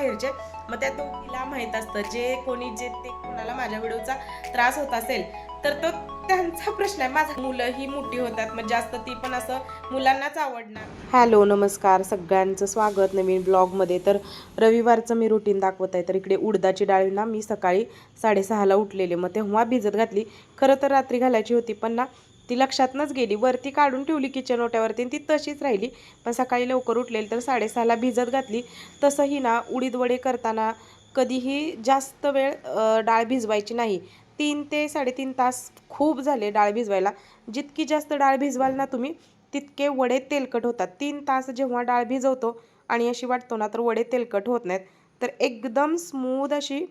बाहेरचे. मग त्या दोघीला माहीत असतं जे कोणी जे ते कोणाला माझ्या व्हिडिओचा त्रास होत असेल तर तो त्यांचा प्रश्न आहे. माझा मुलं ही मोठी होतात मग जास्त ती पण असं मुलांनाच आवडणार. हॅलो नमस्कार. सगळ्यांचं स्वागत नवीन ब्लॉगमध्ये. तर रविवारचं मी रुटीन दाखवत आहे. तर इकडे उडदाची डाळी ना मी सकाळी साडेसहाला उठलेले. मग तेव्हा भिजत घातली. खरं तर रात्री घालायची होती पण ना ती लक्षातनंच गेली. वरती काढून ठेवली किचन ओट्यावरती ती तशीच राहिली. पण सकाळी लवकर उठलेली तर साडेसहाला भिजत घातली. तसंही ना उडीद वडे करताना कधीही जास्त वेळ डाळ भिजवायची नाही. तीन ते साडेतीन तास खूप झाले डाळ भिजवायला. जितकी जास्त डाळ भिजवाल ना तुम्ही तितके वडे तेलकट होतात. तीन तास जेव्हा डाळ भिजवतो आणि अशी वाटतो ना तर वडे तेलकट होत नाहीत. तर एकदम स्मूद अशी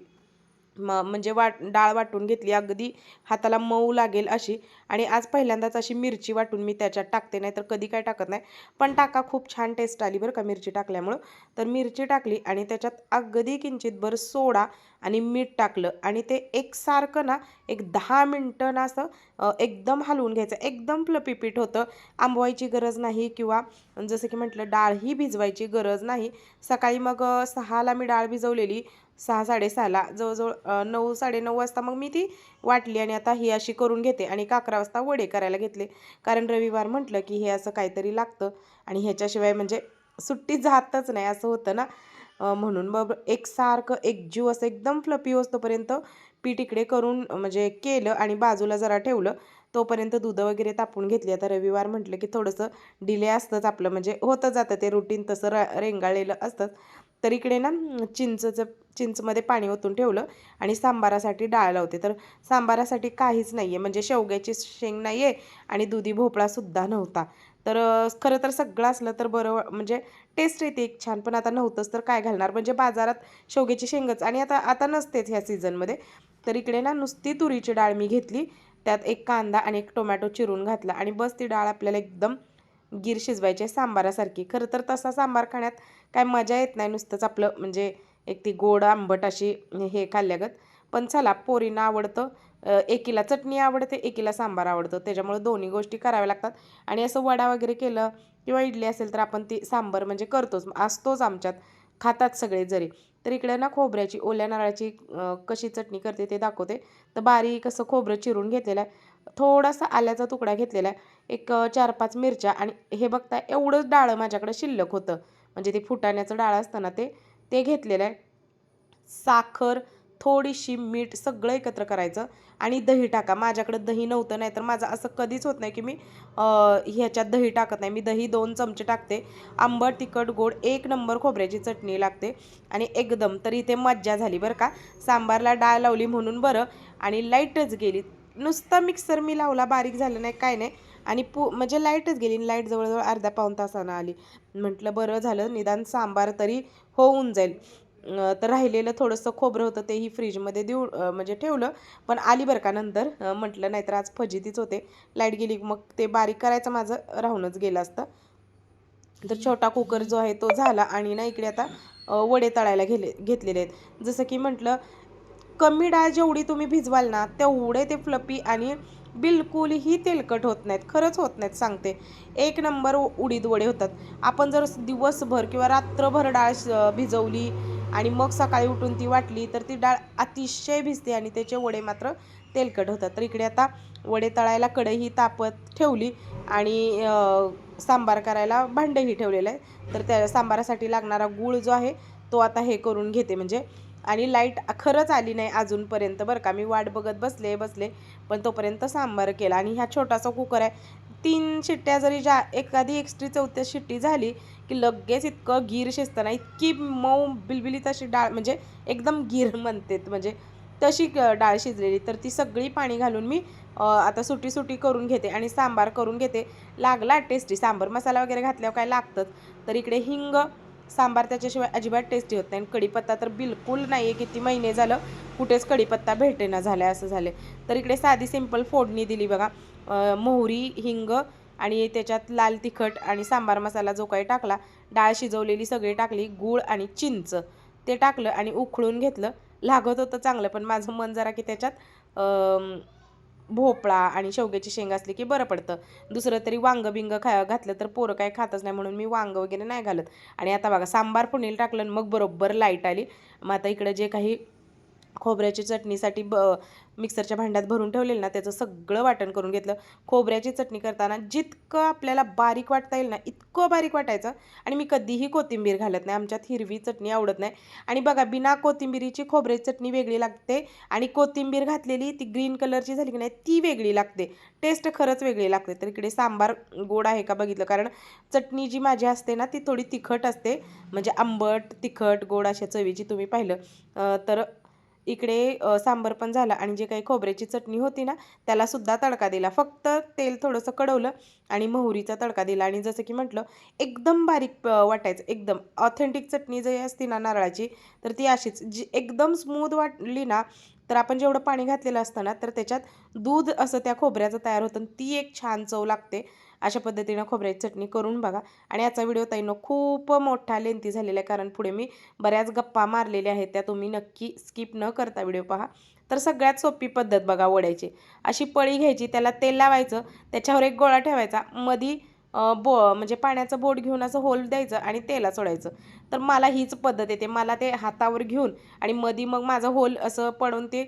म म्हणजे वाट डाळ वाटून घेतली अगदी हाताला मऊ लागेल अशी. आणि आज पहिल्यांदाच अशी मिरची वाटून मी त्याच्यात टाकते नाही तर कधी काय टाकत नाही. पण टाका खूप छान टेस्ट आली बरं का मिरची टाकल्यामुळं. तर मिरची टाकली आणि त्याच्यात अगदी किंचितभर सोडा आणि मीठ टाकलं आणि ते एकसारखं ना एक दहा मिनटं ना असं एकदम हलवून घ्यायचं. एकदम फ्लपी पीठ होतं. आंबवायची गरज नाही किंवा जसं की म्हटलं डाळ ही भिजवायची गरज नाही. सकाळी मग सहाला मी डाळ भिजवलेली. सहा साडेसहाला जवळजवळ नऊ साडेनऊ वाजता मग मी ती वाटली आणि आता ही अशी करून घेते आणि एक अकरा वाजता वडे करायला घेतले. कारण रविवार म्हटलं की हे असं काहीतरी लागतं आणि ह्याच्याशिवाय म्हणजे सुट्टी जातच नाही असं होतं ना. म्हणून मग एकसारखं एकजीव असं एकदम फ्लपी असतोपर्यंत पीठ इकडे करून म्हणजे केलं आणि बाजूला जरा ठेवलं तोपर्यंत दूध वगैरे तापून घेतली. आता रविवार म्हटलं की थोडंसं डिले असतंच आपलं म्हणजे होतं जातं ते रुटीन तसं र रेंगाळलेलं असतंच. तर इकडे ना चिंचचं चिंचमध्ये पाणी ओतून ठेवलं आणि सांबारासाठी डाळ लावते. तर सांबारासाठी काहीच नाही आहे म्हणजे शेवग्याची शेंग नाही आहे आणि दुधी भोपळासुद्धा नव्हता. तर खरं तर सगळं असलं तर बरं म्हणजे टेस्ट येते एक छान. पण आता नव्हतंच तर काय घालणार? म्हणजे बाजारात शेवग्याची शेंगच आणि आता आता नसतेच ह्या सीझनमध्ये तर इकडे ना नुसती तुरीची डाळ मी घेतली. त्यात एक कांदा आणि एक टोमॅटो चिरून घातला आणि बस ती डाळ आपल्याला एकदम गीर शिजवायची आहे सांबारासारखी. खरं तर तसा सांबार खाण्यात काय मजा येत नाही नुसतंच आपलं म्हणजे एक ती गोड आंबट अशी हे खाल्ल्यागत. पण चला पोरींना आवडतं. एकीला चटणी आवडते एकीला सांबार आवडतं. त्याच्यामुळे दोन्ही गोष्टी कराव्या लागतात. आणि असं वडा वगैरे केलं किंवा इडली असेल तर आपण ती सांबार म्हणजे करतोच. असतोच आमच्यात. खातात सगळे जरी. तर इकडे ना खोबऱ्याची ओल्या नारळाची कशी चटणी करते ते दाखवते. तर बारीक असं खोबरं चिरून घेतलेलं आहे. थोडासा आल्याचा तुकडा घेतलेला आहे. एक चार पाच मिरच्या आणि हे बघता एवढंच डाळं माझ्याकडे शिल्लक होतं. म्हणजे ते फुटाण्याचं डाळ असतं ना ते ते घेतलेलं आहे. साखर थोडीशी मीठ सगळं एकत्र करायचं आणि दही टाका. माझ्याकडं दही नव्हतं नाही तर माझं असं कधीच होत नाही की मी ह्याच्यात दही टाकत नाही. मी दही दोन चमचे टाकते. आंबट तिखट गोड एक नंबर खोबऱ्याची चटणी लागते आणि एकदम तर इथे मज्जा झाली बरं का. सांबारला डाळ लावली म्हणून बरं आणि लाईटच गेली. नुसता मिक्सर मी लावला बारीक झालं नाही काय नाही. आणि पू म्हणजे लाईटच गेली लाइट जवळजवळ अर्ध्या पाऊण तासानं आली. म्हटलं बरं झालं निदान सांबार तरी होऊन जाईल. तर राहिलेलं थोडंसं खोबरं होतं तेही फ्रीजमध्ये देऊ म्हणजे ठेवलं. पण आली बरं का नंतर म्हटलं नाहीतर आज फजितीच होते. लाइट गेली मग ते बारीक करायचं माझं राहूनच गेलं असतं. तर छोटा कुकर जो आहे तो झाला आणि ना इकडे आता वडे तळायला गेले घेतलेले आहेत. जसं की म्हटलं कमी डाळ जेवढी तुम्ही भिजवाल ना तेवढे ते फ्लपी आणि बिलकुलही तेलकट होत नाहीत खरंच होत नाहीत सांगते. एक नंबर उडीद वडे होतात. आपण जर दिवसभर किंवा रात्रभर डाळ श- भिजवली आणि मग सकाळी उठून ती वाटली तर ती डाळ अतिशय भिजते आणि त्याचे वडे मात्र तेलकट होतात. तर इकडे आता वडे तळायला कढई तापत ठेवली आणि सांबार करायला भांडंही ठेवलेलं आहे. तर त्या सांबारासाठी लागणारा गूळ जो आहे तो आता हे करून घेते म्हणजे. आणि लाइट खरंच आली नाही अजूनपर्यंत बरं का. मी वाट बघत बसले बसले पण तोपर्यंत सांबार केला. आणि ह्या छोटासा कुकर आहे. तीन शिट्ट्या जरी जा एखादी एक्स्ट्री चौथ्या शिट्टी झाली की लगेच इतकं गीर शिजताना इतकी मऊ बिलबिलीत अशी डाळ म्हणजे एकदम गीर म्हणते म्हणजे तशी क- डाळ शिजलेली. तर ती सगळी पाणी घालून मी आता सुटी सुटी करून घेते आणि सांबार करून घेते. लागला टेस्टी सांबार. मसाला वगैरे घातल्यावर काय लागतंच तर इकडे हिंग सांबार त्याच्याशिवाय अजिबात टेस्टी होत नाही. आणि कढीपत्ता तर बिलकुल नाही आहे किती महिने झालं कुठेच कढीपत्ता भेटेना झाला असं झाले तर इकडे साधी सिंपल फोडणी दिली बघा. मोहरी हिंग आणि त्याच्यात लाल तिखट आणि सांबार मसाला जो काही टाकला डाळ शिजवलेली सगळी टाकली गूळ आणि चिंच ते टाकलं आणि उखळून घेतलं. लागत होतं चांगलं पण माझं मन जरा की त्याच्यात भोपळा आणि शेवग्याची शेंग असली की बरं पडतं. दुसरं तरी वांग बिंग खा घातलं तर पोरं काय खातच नाही म्हणून मी वांग वगैरे नाही घालत. आणि आता बघा सांबार पुणील टाकलं आणि मग बरोबर लाइट आली. मग आता इकडं जे काही खोबऱ्याची चटणीसाठी ब मिक्सरच्या भांड्यात भरून ठेवलेलं ना त्याचं सगळं वाटण करून घेतलं. खोबऱ्याची चटणी करताना जितकं आपल्याला बारीक वाटता येईल ना इतकं बारीक वाटायचं. आणि मी कधीही कोथिंबीर घालत नाही आमच्यात हिरवी चटणी आवडत नाही. आणि बघा बिना कोथिंबीरीची खोबऱ्याची चटणी वेगळी लागते आणि कोथिंबीर घातलेली ती ग्रीन कलरची झाली की नाही ती वेगळी लागते. टेस्ट खरंच वेगळी लागते. तर इकडे सांबार गोड आहे का बघितलं? कारण चटणी जी माझी असते ना ती थोडी तिखट असते. म्हणजे आंबट तिखट गोड अशा चवीची तुम्ही पाहिलं. तर इकडे सांबर पण झाला आणि जे काही खोबऱ्याची चटणी होती ना त्याला सुद्धा तडका दिला. फक्त तेल थोडंसं कडवलं आणि मोहरीचा तडका दिला. आणि जसं की म्हटलं एकदम बारीक वाटायचं. एकदम. ऑथेंटिक चटणी जी असती ना नारळाची तर ती अशीच. जी एकदम स्मूद वाटली ना तर आपण जेवढं पाणी घातलेलं असतं ना तर त्याच्यात दूध असं त्या खोबऱ्याचं तयार होतं आणि ती एक छान चव लागते. अशा पद्धतीनं खोबऱ्याची चटणी करून बघा. आणि याचा व्हिडिओ ताईनं खूप मोठा लेंथी झालेला आहे कारण पुढे मी बऱ्याच गप्पा मारलेल्या आहेत त्या तुम्ही नक्की स्किप न करता व्हिडिओ पहा. तर सगळ्यात सोपी पद्धत बघा वड्याची. अशी पळी घ्यायची त्याला तेल लावायचं त्याच्यावर एक गोळा ठेवायचा मधी बो म्हणजे पाण्याचं बोट घेऊन असं होल द्यायचं आणि तेला सोडायचं. तर मला हीच पद्धत येते मला ते हातावर घेऊन आणि मधी मग माझं होल असं पडून ते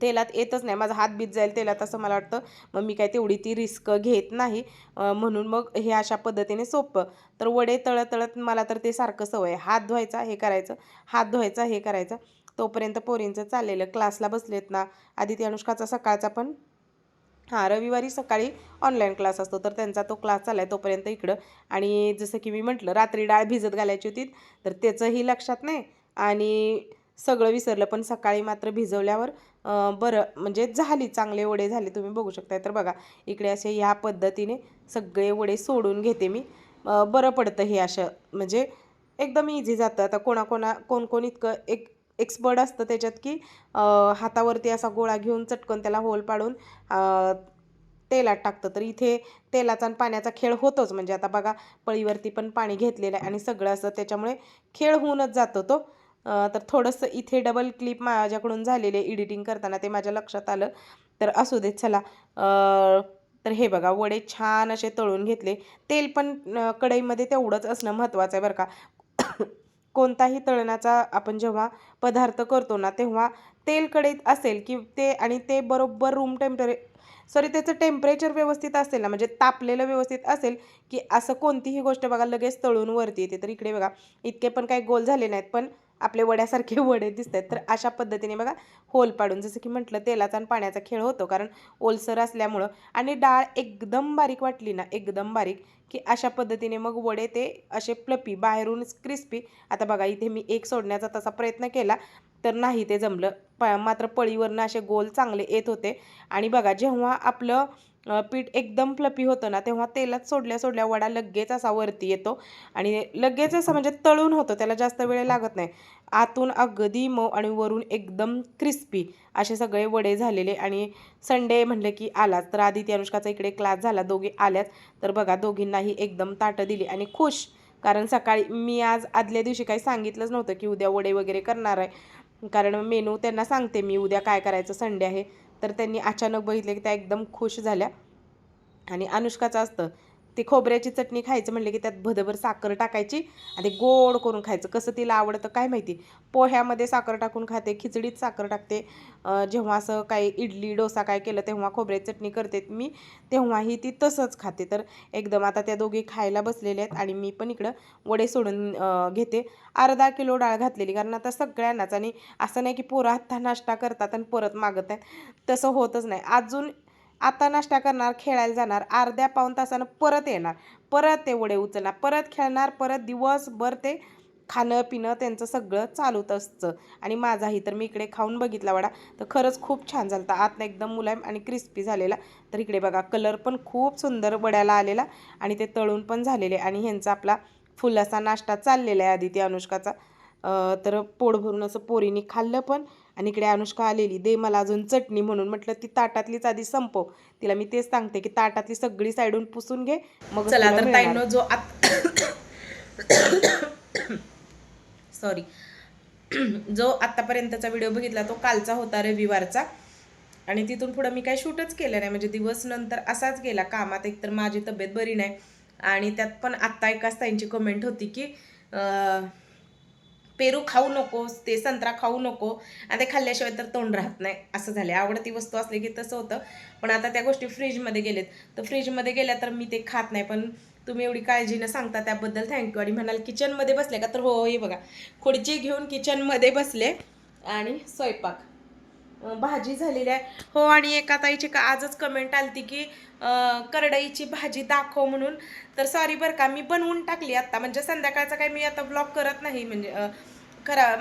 तेलात येतच नाही. माझा हात बीत जाईल तेलात असं मला वाटतं. मग मी काय तेवढी ती रिस्क घेत नाही. म्हणून मग हे अशा पद्धतीने सोपं. तर वडे तळत तळत मला तर ते सारखं सवय आहे. हात धुवायचा हे करायचं. हात धुवायचा हे करायचं. तोपर्यंत पोरींचं चाललेलं. क्लासला बसलेत ना. आदिती अनुष्काचा सकाळचा पण हां रविवारी सकाळी ऑनलाईन क्लास असतो. तर त्यांचा तो क्लास चालला आहे तोपर्यंत इकडं. आणि जसं की मी म्हटलं रात्री डाळ भिजत घालायची होती. तर त्याचंही लक्षात नाही. आणि सगळं विसरलं. पण सकाळी मात्र भिजवल्यावर बरं म्हणजे झाली चांगले वडे झाले तुम्ही बघू शकताय. तर बघा इकडे असे ह्या पद्धतीने सगळे वडे सोडून घेते मी. बरं पडतं हे असं म्हणजे एकदम इझी जातं. आता कोणाकोणा कोण कोण इतकं एक एक्सपर्ट असतं त्याच्यात की हातावरती असा गोळा घेऊन चटकन त्याला होल पाडून तेलात टाकतं. तर इथे तेलाचा आणि पाण्याचा खेळ होतोच. म्हणजे आता बघा पळीवरती पण पाणी घेतलेलं आहे आणि सगळं असं त्याच्यामुळे खेळ होऊनच जातो तो. तर थोडंसं इथे डबल क्लिप माझ्याकडून झालेले एडिटिंग करताना ते माझ्या लक्षात आलं. तर असू देत चला. तर हे बघा वडे छान असे तळून घेतले. तेल पण कढईमध्ये तेवढंच असणं महत्त्वाचं आहे बरं का. कोणताही तळणाचा आपण जेव्हा पदार्थ करतो ना तेव्हा तेल कढईत असेल की ते आणि ते बरोबर रूम टेम्परे सॉरी त्याचं टेम्परेचर व्यवस्थित असेल ना म्हणजे तापलेलं व्यवस्थित असेल की असं कोणतीही गोष्ट बघा लगेच तळून वरती येते. तर इकडे बघा इतके पण काही गोल झाले नाहीत पण आपले वड्यासारखे वडे दिसत आहेत तर अशा पद्धतीने बघा होल पाडून जसं की म्हटलं तेलाचा आणि पाण्याचा खेळ होतो. कारण ओलसर असल्यामुळं आणि डाळ एकदम बारीक वाटली ना एकदम बारीक की अशा पद्धतीने मग वडे ते असे प्लपी बाहेरून क्रिस्पी. आता बघा इथे मी एक सोडण्याचा तसा प्रयत्न केला तर नाही ते जमलं. प मात्र पळीवरनं असे गोल चांगले येत होते. आणि बघा जेव्हा आपलं पीठ एकदम फ्लपी होतं ना तेव्हा तेलात सोडल्या सोडल्या वडा लगेच असा वरती येतो. आणि लगेच असं म्हणजे तळून होतं त्याला जास्त वेळ लागत नाही. आतून अगदी मऊ आणि वरून एकदम क्रिस्पी असे सगळे वडे झालेले. आणि संडे म्हणलं की आलाच. तर आदिती अनुष्काचा इकडे क्लास झाला. दोघे आल्यात. तर बघा दोघींनाही एकदम ताटं दिली आणि खुश. कारण सकाळी मी आज आदल्या दिवशी काही सांगितलंच नव्हतं की उद्या वडे वगैरे करणार आहे. कारण मेनू त्यांना सांगते मी उद्या काय करायचं संडे आहे. तर त्यांनी अचानक बघितले की त्या एकदम खुश झाल्या. आणि अनुष्काचं असतं ती खोबऱ्याची चटणी खायचं म्हणलं की त्यात भदभर साखर टाकायची आणि गोड करून खायचं. कसं तिला आवडतं काय माहिती? पोह्यामध्ये साखर टाकून खाते खिचडीत साखर टाकते. जेव्हा असं काही इडली डोसा काय केलं तेव्हा खोबऱ्याची चटणी करते मी तेव्हाही ती तसंच खाते. तर एकदम आता त्या दोघी खायला बसलेल्या आहेत आणि मी पण इकडं वडे सोडून घेते. अर्धा किलो डाळ घातलेली कारण आता सगळ्यांनाच आणि असं नाही की पोरं आत्ता नाश्ता करतात आणि परत मागत आहेत. तसं होतच नाही. अजून आता नाश्ता करणार खेळायला जाणार अर्ध्या पाऊण तासानं परत येणार. परत ते वडे उचलणार परत खेळणार परत दिवसभर ते खाणं पिणं त्यांचं सगळं चालूत असतं. आणि माझाही तर मी इकडे खाऊन बघितला वडा. तर खरंच खूप छान झाला होता. आतनं एकदम मुलायम आणि क्रिस्पी झालेला. तर इकडे बघा कलर पण खूप सुंदर वड्याला आलेला आणि ते तळून पण झालेले. आणि ह्यांचा आपला फुलसा नाश्ता चाललेला आहे आधी ते अनुष्काचा तर पोट भरून असं पोरीने खाल्लं पण आणि इकडे अनुष्का आलेली दे मला अजून चटणी म्हणून. म्हटलं ती ताटातलीच आधी संपव. तिला मी तेच सांगते की ताटातली सगळी साईडून पुसून घे मग चला तर. ताईंनो जो सॉरी जो आत्तापर्यंतचा व्हिडिओ बघितला तो कालचा होता रविवारचा. आणि तिथून पुढं मी काही शूटच केलं नाही. म्हणजे दिवस नंतर असाच गेला. कामात एकतर माझी तब्येत बरी नाही. आणि त्यात पण आत्ता एकाच ताईंची कमेंट होती की पेरू खाऊ नकोस ते संत्रा खाऊ नको आणि ते खाल्ल्याशिवाय तर तोंड राहत नाही असं झालं आवडती वस्तू असली की तसं होतं. पण आता त्या गोष्टी फ्रीजमध्ये गेलेत. तर फ्रीजमध्ये गेल्या तर मी ते खात नाही. पण तुम्ही एवढी काळजीनं सांगता त्याबद्दल थँक्यू आणि म्हणाल किचनमध्ये बसले का? तर हो हे बघा. खुर्ची घेऊन किचनमध्ये बसले आणि स्वयंपाक. भाजी झालेली आहे. हो आणि एका ताईची का आजच कमेंट आलती की करडईची भाजी दाखव म्हणून. तर सॉरी बरं का मी बनवून टाकली आत्ता म्हणजे संध्याकाळचा काही मी आता ब्लॉग करत नाही म्हणजे अं, खरा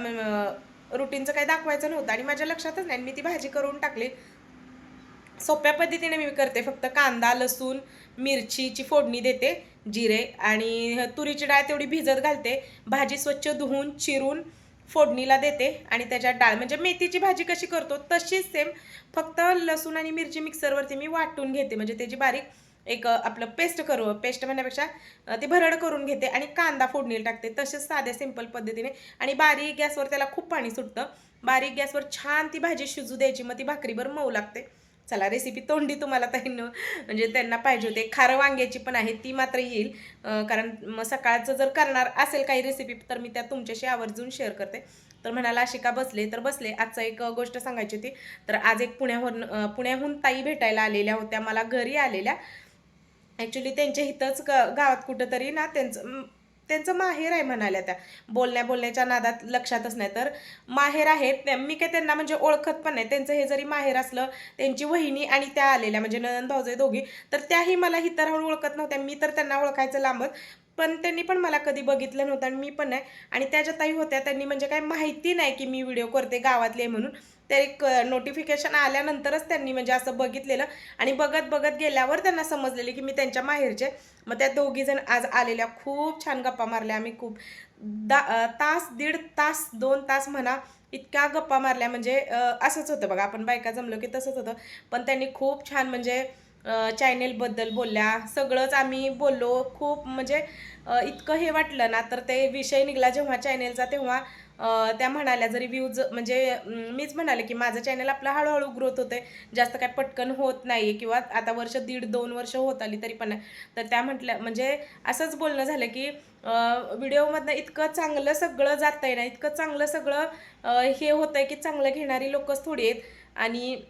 रुटीनचं काही दाखवायचं नव्हतं. आणि माझ्या लक्षातच नाही मी ती भाजी करून टाकली. सोप्या पद्धतीने मी करते फक्त कांदा लसूण मिरचीची फोडणी देते जिरे आणि तुरीची डाळ तेवढी भिजत घालते. भाजी स्वच्छ धुवून चिरून फोडणीला देते आणि त्याच्यात डाळ. म्हणजे मेथीची भाजी कशी करतो तशीच सेम फक्त लसूण आणि मिरची मिक्सरवरती मी वाटून घेते. म्हणजे त्याची बारीक एक आपलं पेस्ट करू पेस्ट म्हणण्यापेक्षा ते ती भरड करून घेते आणि कांदा फोडणीला टाकते. तसेच साध्या सिंपल पद्धतीने. आणि बारीक गॅसवर त्याला खूप पाणी सुटतं. बारीक गॅसवर छान ती भाजी शिजू द्यायची. मग ती भाकरीभर मऊ लागते. चला रेसिपी तोंडी तुम्हाला ताईनं म्हणजे त्यांना पाहिजे होते. खारं वांग्याची पण आहे ती मात्र येईल. कारण मग सकाळचं जर करणार असेल काही रेसिपी तर मी त्या तुमच्याशी आवर्जून शेअर करते. तर म्हणाला अशी का बसले. तर बसले. आजचा एक गोष्ट सांगायची होती. तर आज एक पुण्याहून पुण्याहून ताई भेटायला आलेल्या होत्या मला घरी आलेल्या. ॲक्च्युली त्यांच्या इथंच ग गावात कुठंतरी ना त्यांचं त्यांचं माहेर आहे म्हणाल्या त्या. बोलण्या बोलण्याच्या नादात लक्षातच नाही तर माहेर आहेत मी काय त्यांना म्हणजे ओळखत पण नाही. त्यांचं हे जरी माहेर असलं त्यांची वहिनी आणि त्या आलेल्या म्हणजे नंदन भाऊजे दोघी तर त्याही मला इतर राहून ओळखत नव्हत्या. मी तर त्यांना ओळखायचं लांबत पण त्यांनी पण मला कधी बघितलं नव्हतं आणि मी पण नाही. आणि त्याच्या ताई होत्या त्यांनी म्हणजे काय माहिती नाही की मी व्हिडिओ करते गावातले म्हणून. ते एक नोटिफिकेशन आल्यानंतरच त्यांनी म्हणजे असं बघितलेलं. आणि बघत बघत गेल्यावर त्यांना समजलेले की मी त्यांच्या माहेरचे. मग त्या दोघीजण आज आलेल्या खूप छान गप्पा मारल्या आम्ही खूप. दा तास दीड तास दोन तास म्हणा इतक्या गप्पा मारल्या. म्हणजे असंच होतं बघा आपण बायका जमलो की तसंच होतं. पण त्यांनी खूप छान म्हणजे चॅनेलबद्दल बोलल्या. सगळंच आम्ही बोललो. खूप म्हणजे इतकं हे वाटलं ना तर ते विषय निघाला जेव्हा चॅनेलचा तेव्हा त्या म्हणाल्या जरी व्ह्यूज म्हणजे मीच म्हणाले की माझं चॅनल आपलं हळूहळू ग्रोथ होते जास्त काय पटकन होत नाही किंवा आता वर्ष दीड दोन वर्ष होत आली तरी पण तर त्या म्हटल्या म्हणजे असंच बोलणं झालं की व्हिडिओमधनं इतकं चांगलं सगळं जात आहे ना इतकं चांगलं सगळं हे होतं आहे की चांगलं घेणारी लोकच थोडी आहेत. आणि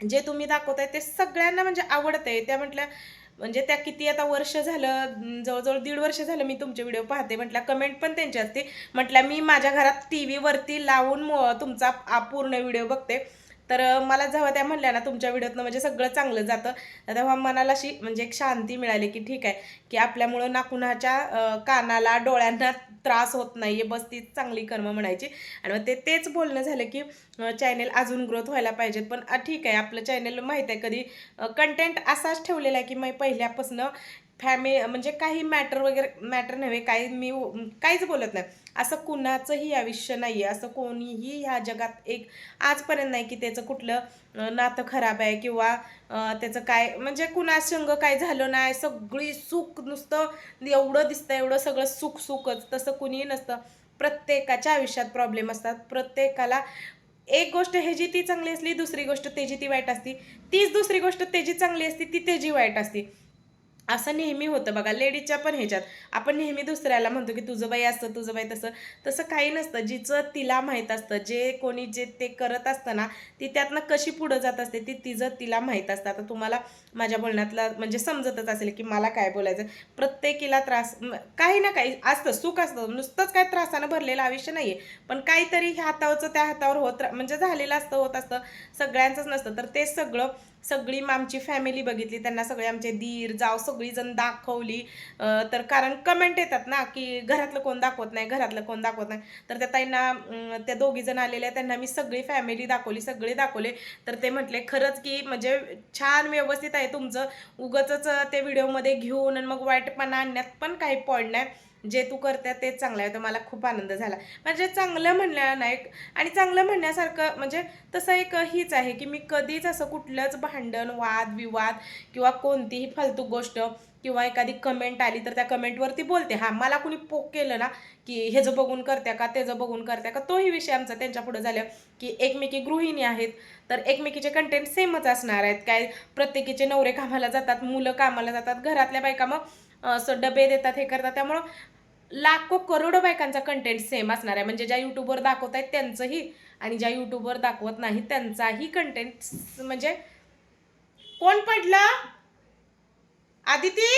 जे तुम्ही दाखवताय ते सगळ्यांना म्हणजे आवडत आहे त्या म्हटल्या म्हणजे त्या किती आता वर्ष झालं जवळजवळ दीड वर्ष झालं मी तुमचे व्हिडिओ पाहते. म्हटल्या कमेंट पण त्यांची असते म्हटल्या मी माझ्या घरात टी व्हीवरती लावून मो- तुमचा पूर्ण व्हिडिओ बघते. तर मला जेव्हा त्या म्हणल्या ना तुमच्या व्हिडिओतनं म्हणजे सगळं चांगलं जातं तेव्हा मनाला अशी म्हणजे एक शांती मिळाली की ठीक आहे की आपल्यामुळं ना कुणाच्या कानाला डोळ्यांना त्रास होत नाही आहे बस ती चांगली कर्म म्हणायची. आणि मग ते तेच बोलणं झालं की चॅनेल अजून ग्रोथ व्हायला पाहिजेत पण ठीक आहे आपलं चॅनेल माहीत आहे कधी कंटेंट असाच ठेवलेला आहे की मग पहिल्यापासून फॅमिली म्हणजे काही मॅटर वगैरे मॅटर नव्हे काही मी काहीच बोलत नाही. असं कुणाचंही आयुष्य नाही आहे असं कोणीही ह्या जगात एक आजपर्यंत नाही की त्याचं कुठलं नातं खराब आहे किंवा त्याचं काय म्हणजे कुणासंग काय झालं नाही सगळी सुख नुसतं एवढं दिसतं एवढं सगळं सुख सुखच तसं कुणीही नसतं. प्रत्येकाच्या आयुष्यात प्रॉब्लेम असतात. प्रत्येकाला एक गोष्ट ह्याची ती चांगली असली दुसरी गोष्ट त्याची ती वाईट असती तीच दुसरी गोष्ट त्याची चांगली असती ती त्याची वाईट असती. असं नेहमी होतं बघा. लेडीजच्या पण ह्याच्यात. आपण नेहमी दुसऱ्याला म्हणतो की तुझं बाई असतं तुझं बाई तसं. तसं काही नसतं. जिचं तिला माहीत असतं जे कोणी जे ते करत असतं ना ती त्यातनं कशी पुढं जात असते ती तिचं तिला माहीत असतं. आता तुम्हाला माझ्या बोलण्यातला म्हणजे समजतच असेल की मला काय बोलायचं. प्रत्येकीला त्रास काही ना काही असतं सुख असतं. नुसतंच काय त्रासानं भरलेलं आयुष्य नाही आहे पण काहीतरी ह्या हातावरचं त्या हातावर होत रा- म्हणजे झालेलं असतं होत असतं. सगळ्यांचंच नसतं. तर ते सगळं सगळी मग आमची फॅमिली बघितली त्यांना सगळे आमचे दीर जाव सगळीजण दाखवली. तर कारण कमेंट येतात ना की घरातलं कोण दाखवत नाही घरातलं कोण दाखवत नाही. तर त्या ताईंना त्या दोघी जण आलेल्या त्यांना मी सगळी फॅमिली दाखवली सगळे दाखवले. तर ते म्हटले खरंच की म्हणजे छान व्यवस्थित आहे तुमचं. उगच ते व्हिडिओमध्ये घेऊन आणि मग वाईटपणा आणण्यात पण काही पॉईंट नाही. जे तू करते तेच चांगलं आहे. तर मला खूप आनंद झाला. म्हणजे चांगलं म्हणलं नाही आणि चांगलं म्हणण्यासारखं म्हणजे तसं एक हीच आहे की मी कधीच असं कुठलंच भांडण वाद विवाद किंवा कोणतीही फालतू गोष्ट किंवा एखादी कमेंट आली तर त्या कमेंटवरती बोलते. हां मला कुणी पोक केलं ना की ह्याचं बघून करत्या का त्याचं बघून करत्या का तोही विषय आमचा त्यांच्या पुढं झाला की एकमेकी गृहिणी आहेत. तर एकमेकीचे कंटेंट सेमच असणार आहेत. काय प्रत्येकीचे नवरे कामाला जातात मुलं कामाला जातात घरातल्या बायका मग असं डबे देतात हे करतात. त्यामुळं लाखो करोडो बायकांचा कंटेंट सेम असणार आहे. म्हणजे ज्या यूट्यूबवर दाखवत आहेत त्यांचंही आणि ज्या यूट्यूबवर दाखवत नाही त्यांचाही कंटेंट म्हणजे कोण पडला? आदिती?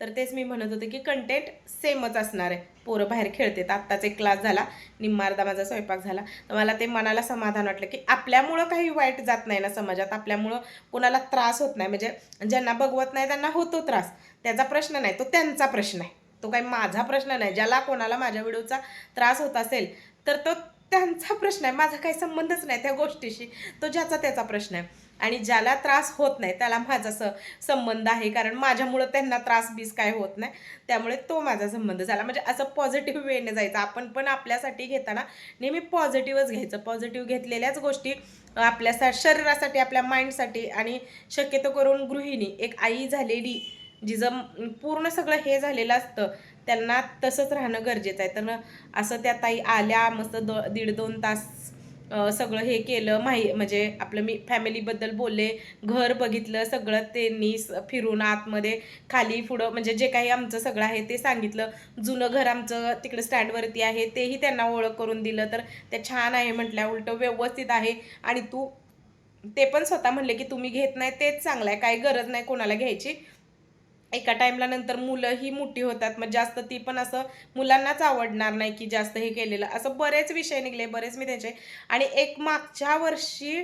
तर तेच मी म्हणत होते की कंटेंट सेमच असणार आहे. पोरं बाहेर खेळतात. आत्ताच एक क्लास झाला. निम्मार्धा माझा स्वयंपाक झाला. तर मला ते मनाला समाधान वाटलं की आपल्यामुळं काही वाईट जात नाही ना समाजात. आपल्यामुळं कोणाला त्रास होत नाही. म्हणजे ज्यांना बघवत नाही त्यांना होतो त्रास. त्याचा प्रश्न नाही. तो त्यांचा प्रश्न आहे. तो काही माझा प्रश्न नाही. ज्याला कोणाला माझ्या व्हिडिओचा त्रास होत असेल तर तो त्यांचा प्रश्न आहे. माझा काही संबंधच नाही त्या गोष्टीशी. तो ज्याचा त्याचा प्रश्न आहे. आणि ज्याला त्रास होत नाही त्याला माझा स संबंध आहे. कारण माझ्यामुळं त्यांना त्रास बीस काय होत नाही. त्यामुळे तो माझा संबंध झाला. म्हणजे असं पॉझिटिव्ह वेने जायचं. आपण पण आपल्यासाठी घेताना नेहमी पॉझिटिव्हच घ्यायचं. पॉझिटिव्ह घेतलेल्याच गोष्टी आपल्या सा शरीरासाठी आपल्या माइंडसाठी आणि शक्यतो करून गृहिणी. एक आई झालेली जिजं पूर्ण सगळं हे झालेलं असतं त्यांना तसंच राहणं गरजेचं आहे. तर असं त्या ताई आल्या मस्त दो दीड दोन तास सगळं हे केलं माही म्हणजे आपलं मी फॅमिलीबद्दल बोलले घर बघितलं सगळं त्यांनी स- फिरून आतमध्ये खाली पुढं म्हणजे जे काही आमचं सगळं आहे ते सांगितलं. जुनं घर आमचं तिकडे स्टँडवरती आहे तेही त्यांना ओळख करून दिलं. तर ते छान आहे म्हटल्या उलटं व्यवस्थित आहे. आणि तू ते पण स्वतः म्हणले की तुम्ही घेत नाही तेच चांगलं आहे काही गरज नाही कोणाला घ्यायची. एका टाईमला नंतर मुलं ही मोठी होतात मग जास्त ती पण असं मुलांनाच आवडणार नाही की जास्त हे केलेलं. असं बरेच विषय निघले बरेच मी त्यांचे. आणि एक मागच्या वर्षी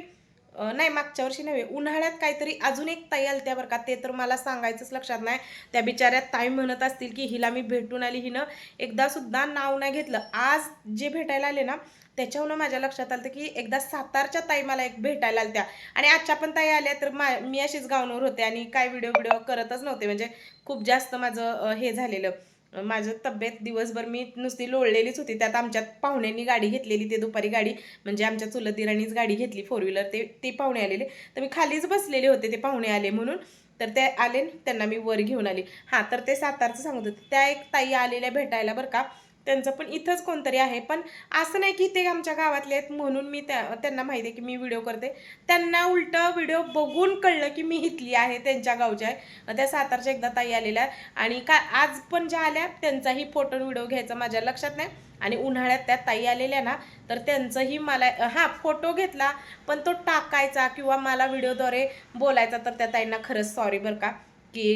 नाही मागच्या वर्षी नव्हे उन्हाळ्यात काहीतरी अजून एक ताई आली त्या बरं का ते तर मला सांगायचंच लक्षात नाही. त्या बिचाऱ्या ताई म्हणत असतील की हिला मी भेटून आली हिनं एकदा सुद्धा नाव नाही घेतलं. आज जे भेटायला आले ना त्याच्यावरून माझ्या लक्षात आलं की एकदा सातारच्या ताई मला एक भेटायला आल्या आणि आजच्या पण ताई आल्या तर मा मी अशीच गावनवर होते आणि काय व्हिडिओ व्हिडिओ करतच नव्हते. म्हणजे खूप जास्त माझं हे झालेलं. माझं तब्येत दिवसभर मी नुसती लोळलेलीच होती. त्यात आमच्यात पाहुण्यांनी गाडी घेतलेली ते दुपारी गाडी म्हणजे आमच्या चुलतीरांनीच गाडी घेतली फोर व्हीलर ते ते पाहुणे आलेले. तर मी खालीच बसलेले होते ते पाहुणे आले म्हणून. तर ते आले त्यांना मी वर घेऊन आली. हां तर ते सातारचं सांगत होते. त्या एक ताई आलेल्या भेटायला बरं का त्यांचं पण इथंच कोणतरी आहे. पण असं नाही की ते आमच्या गावातले आहेत म्हणून मी त्या त्यांना माहिती आहे की मी व्हिडिओ करते. त्यांना उलटं व्हिडिओ बघून कळलं की मी इथली आहे त्यांच्या गावच्या आहे. त्या सातारच्या एकदा ताई आलेल्या आणि का आज पण ज्या आल्या त्यांचाही फोटो व्हिडिओ घ्यायचा माझ्या लक्षात नाही. आणि उन्हाळ्यात त्या ताई आलेल्या ना तर त्यांचंही मला हां फोटो घेतला पण तो टाकायचा किंवा मला व्हिडिओद्वारे बोलायचा तर त्या ताईंना खरंच सॉरी बरं का की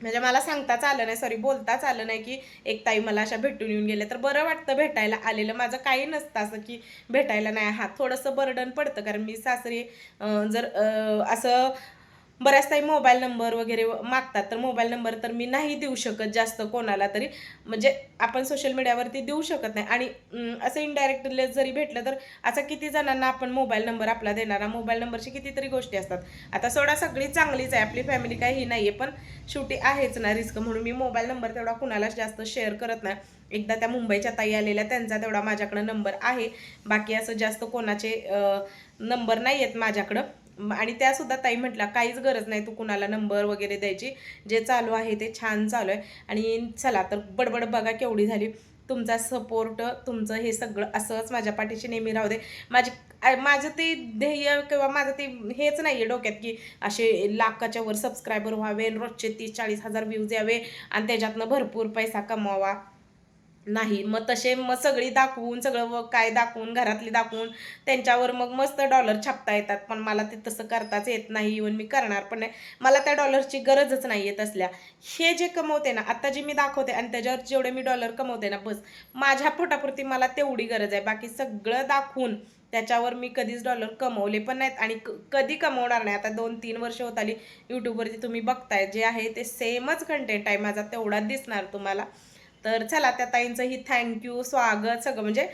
म्हणजे मला सांगताच आलं नाही सॉरी बोलताच आलं नाही की एक ताई मला अशा भेटून येऊन गेले तर बरं वाटतं भेटायला आलेलं. माझं काही नसतं असं की भेटायला नाही. हा थोडंसं बर्डन पडतं. कारण मी सासरी जर असं बऱ्याच काही मोबाईल नंबर वगैरे मागतात तर मोबाईल नंबर तर मी नाही देऊ शकत जास्त कोणाला तरी. म्हणजे आपण सोशल मीडियावरती देऊ शकत नाही. आणि असं इनडायरेक्टली जरी भेटलं तर असं किती जणांना आपण मोबाईल नंबर आपला देणारा. मोबाईल नंबरची कितीतरी गोष्टी असतात. आता सोडा सगळी चांगलीच आहे. आपली फॅमिली काही ही नाही आहे पण शेवटी आहेच ना रिस्क म्हणून मी मोबाईल नंबर तेवढा कुणालाच जास्त शेअर करत नाही. एकदा त्या मुंबईच्या ताई आलेल्या त्यांचा तेवढा माझ्याकडं नंबर आहे. बाकी असं जास्त कोणाचे नंबर नाही आहेत माझ्याकडं. आणि त्यासुद्धा ताई म्हटल्या काहीच गरज नाही तू कुणाला नंबर वगैरे द्यायची. जे चालू आहे ते छान चालू आहे. आणि चला तर बडबड बघा केवढी झाली. तुमचा सपोर्ट तुमचं हे सगळं असंच माझ्या पाठीशी नेहमी राहू दे. माझी माझं ते ध्येय किंवा माझं ते हेच नाही आहे डोक्यात की असे लाखाच्या वर सबस्क्रायबर व्हावे रोजचे तीस चाळीस हजार व्ह्यूज यावे आणि त्याच्यातनं भरपूर पैसा कमावा. नाही. मग तसे मग सगळी दाखवून सगळं व काय दाखवून घरातली दाखवून त्यांच्यावर मग मस्त डॉलर छापता येतात. पण मला ते तसं करताच येत नाही. इवन मी करणार पण नाही. मला त्या डॉलरची गरजच नाही येत असल्या. हे जे कमवते ना आता जे मी दाखवते आणि त्याच्यावर जेवढे मी डॉलर कमवते ना बस. माझ्या पोटापुरती मला तेवढी गरज आहे. बाकी सगळं दाखवून त्याच्यावर मी कधीच डॉलर कमवले पण नाहीत. आणि क- कधी कमवणार नाही. आता दोन तीन वर्ष होत आली. यूट्यूबवरती तुम्ही बघताय. जे आहे ते सेमच कंटेंट आहे. माझा तेवढाच दिसणार तुम्हाला. तर चला त्या ताईंचंही थँक्यू स्वागत सगळं म्हणजे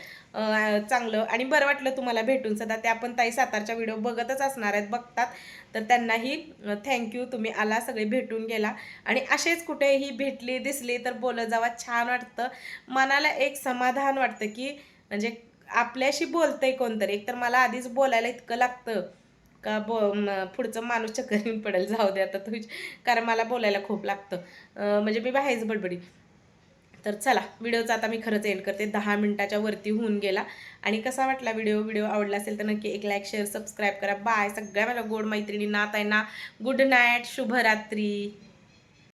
चांगलं. आणि बरं वाटलं तुम्हाला भेटून सध्या त्या पण ताई सातारच्या व्हिडिओ बघतच असणार आहेत बघतात. तर त्यांनाही थँक्यू तुम्ही आला सगळे भेटून गेला. आणि असेच कुठेही भेटली दिसली तर बोलत जावा. छान वाटतं. मनाला एक समाधान वाटतं की म्हणजे आपल्याशी बोलतंय कोणतरी. एकतर मला आधीच बोलायला इतकं लागतं का बो पुढचं माणूस चक्कर येऊन पडेल. जाऊ दे आता तुझ. कारण मला बोलायला खूप लागतं. म्हणजे मी बाहेरच बडबडी. तर चला व्हिडिओचा आता मी खरंच एंड करते. दहा मिनटाच्या वरती होऊन गेला. आणि कसा वाटला व्हिडिओ? व्हिडिओ आवडला असेल तर नक्की एक लाईक शेअर सबस्क्राईब करा. बाय सगळ्या माझ्या गोड मैत्रिणी नात आहे ना. गुड नाईट शुभरात्री.